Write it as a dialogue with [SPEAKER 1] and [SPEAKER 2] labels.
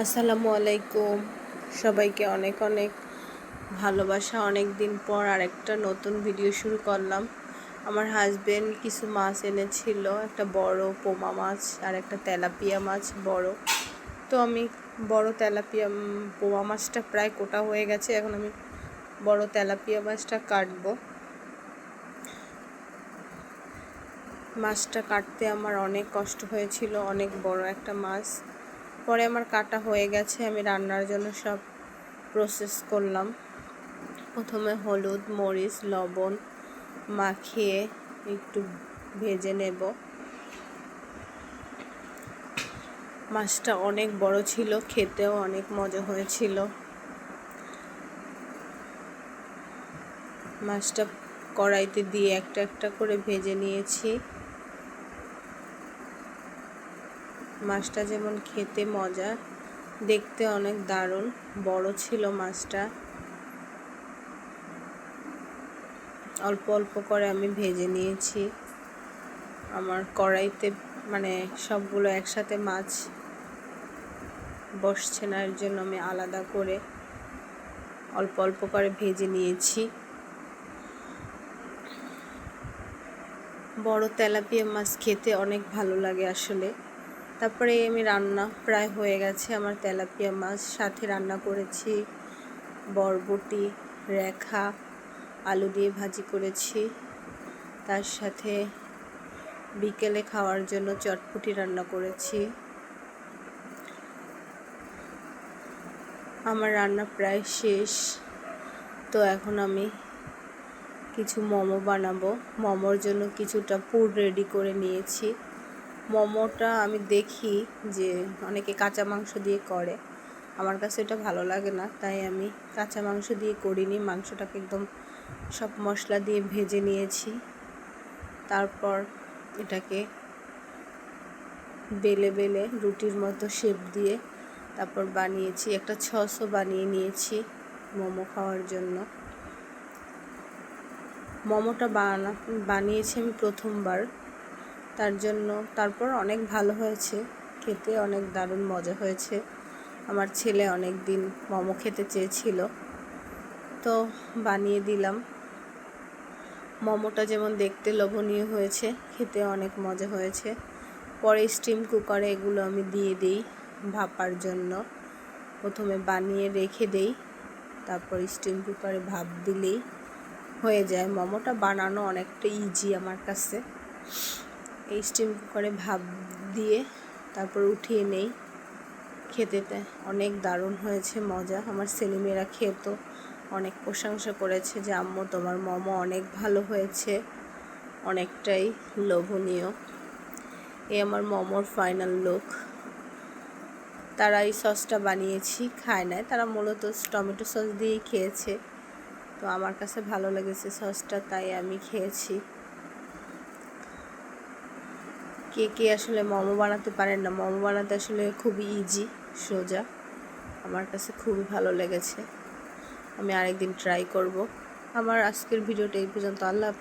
[SPEAKER 1] আসসালামু আলাইকুম। সবাইকে অনেক অনেক ভালোবাসা। অনেক দিন পর আরেকটা নতুন ভিডিও শুরু করলাম। আমার হাজবেন্ড কিছু মাছ এনেছিল, একটা বড় পোমা মাছ আর একটা তেলাপিয়া মাছ, বড়। তো আমি বড় তেলাপিয়া পোমা মাছটা প্রায় কোটা হয়ে গেছে। এখন আমি বড় তেলাপিয়া মাছটা কাটবো। মাছটা কাটতে আমার অনেক কষ্ট হয়েছিল, অনেক বড় একটা মাছ। পরে আমার কাটা হয়ে গেছে, আমি রান্নার জন্য সব প্রসেস করলাম। প্রথমে হলুদ, মরিচ, লবণ মাখিয়ে একটু ভেজে নেব। মাছটা অনেক বড় ছিল, খেতেও অনেক মজা হয়েছিল। মাছটা কড়াইতে দিয়ে একটা একটা করে ভেজে নিয়েছি। মাছটা যেমন খেতে মজা, দেখতে অনেক দারুণ। বড় ছিল মাছটা। অল্প অল্প করে আমি ভেজে নিয়েছি। আমার কড়াইতে মানে সবগুলো একসাথে মাছ বসছে না, এর জন্য আমি আলাদা করে অল্প অল্প করে ভেজে নিয়েছি। বড় তেলাপিয়া মাছ খেতে অনেক ভালো লাগে আসলে। তারপরে আমি রান্না প্রায় হয়ে গেছে, আমার তেলাপিয়া মাছ, সাথে রান্না করেছি বরবটি, রেখা, আলু দিয়ে ভাজি করেছি। তার সাথে বিকেলে খাওয়ার জন্য চটপটি রান্না করেছি। আমার রান্না প্রায় শেষ। তো এখন আমি কিছু মোমো বানাবো। মোমোর জন্য কিছুটা পুর রেডি করে নিয়েছি। মোমোটা আমি দেখি যে অনেকে কাঁচা মাংস দিয়ে করে। আমার কাছে এটা ভালো লাগে না, তাই আমি কাঁচা মাংস দিয়ে করিনি। মাংসটাকে একদম সব মশলা দিয়ে ভেজে নিয়েছি। তারপর এটাকে বেলে বেলে রুটির মতো শেপ দিয়ে তারপর বানিয়েছি। একটা ছশো বানিয়ে নিয়েছি মোমো খাওয়ার জন্য। মোমোটা বানা, বানিয়েছি আমি প্রথমবার। তার জন্য তারপর অনেক ভালো হয়েছে। খেতে অনেক দারুণ মজা হয়েছে। আমার ছেলে অনেক দিন মোমো খেতে চেয়েছিল। তো বানিয়ে দিলাম। মোমোটা যেমন দেখতে লোভনীয় হয়েছে, খেতে অনেক মজা হয়েছে। পরে স্টিম কুকারে এগুলো আমি দিয়ে দিই ভাপার জন্য। প্রথমে বানিয়ে রেখে দেই, তারপর স্টিম কুকারে ভাপ দিলেই হয়ে যায়। মোমোটা বানানো অনেকটা ইজি আমার কাছে। এই স্টিম কুকারে ভাপ দিয়ে তারপর উঠিয়ে নেই খেতে অনেক দারুণ হয়েছে, মজা। আমার ছেলেমেয়েরা খেত, অনেক প্রশংসা করেছে যে, আম্মু, তোমার মোমো অনেক ভালো হয়েছে। অনেকটাই লোভনীয়। এই আমার মোমোর ফাইনাল লুক তারা এই সসটা বানিয়েছি, খায় নাই। তারা মূলত টমেটো সস দিয়েই খেয়েছে। তো আমার কাছে ভালো লেগেছে সসটা তাই আমি খেয়েছি। কে কে আসলে মোমো বানাতে পারেন না, মোমো বানাতে আসলে খুবই ইজি সোজা। আমার কাছে খুবই ভালো লেগেছে। আমি আরেকদিন ট্রাই করব। আমার আজকের ভিডিওটা এই পর্যন্ত। আল্লাহ।